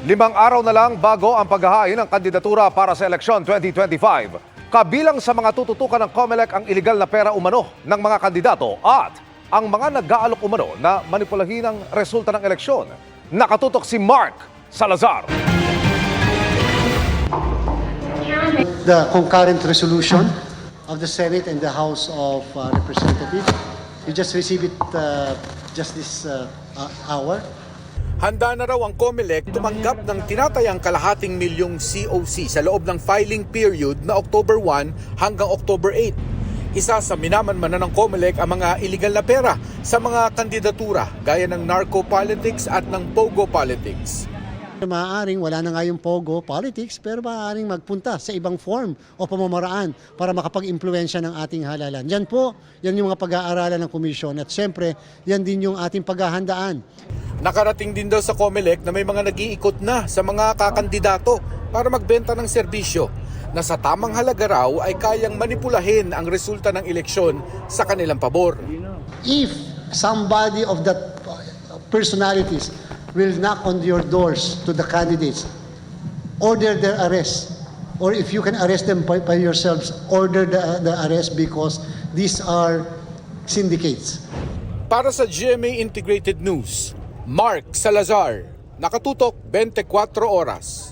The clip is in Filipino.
Limang araw na lang bago ang paghahain ng kandidatura para sa eleksyon 2025. Kabilang sa mga tututukan ng COMELEC ang iligal na pera umano ng mga kandidato at ang mga nag-aalok umano na manipulahin ang resulta ng eleksyon. Nakatutok si Mark Salazar. the concurrent resolution of the Senate and the House of uh, Representatives. You just received it uh, just this uh, uh, hour. Handa na raw ang COMELEC tumanggap ng tinatayang kalahating milyong COC sa loob ng filing period na October 1 hanggang October 8. Isa sa minamanmanan ng COMELEC ang mga iligal na pera sa mga kandidatura gaya ng narco politics at ng pogo politics. Maaaring wala na nga yung pogo politics pero maaaring magpunta sa ibang form o pamamaraan para makapag-impluensya ng ating halalan. Yan po, yan yung mga pag-aaralan ng komisyon at siyempre yan din yung ating paghahandaan. Nakarating din daw sa COMELEC na may mga nag-iikot na sa mga kakandidato para magbenta ng serbisyo na sa tamang halaga raw ay kayang manipulahin ang resulta ng eleksyon sa kanilang pabor. If somebody of that personalities will knock on your doors to the candidates, order their arrest. Or if you can arrest them by, by yourselves, order the, the arrest because these are syndicates. Para sa GMA Integrated News, Mark Salazar, nakatutok 24 oras.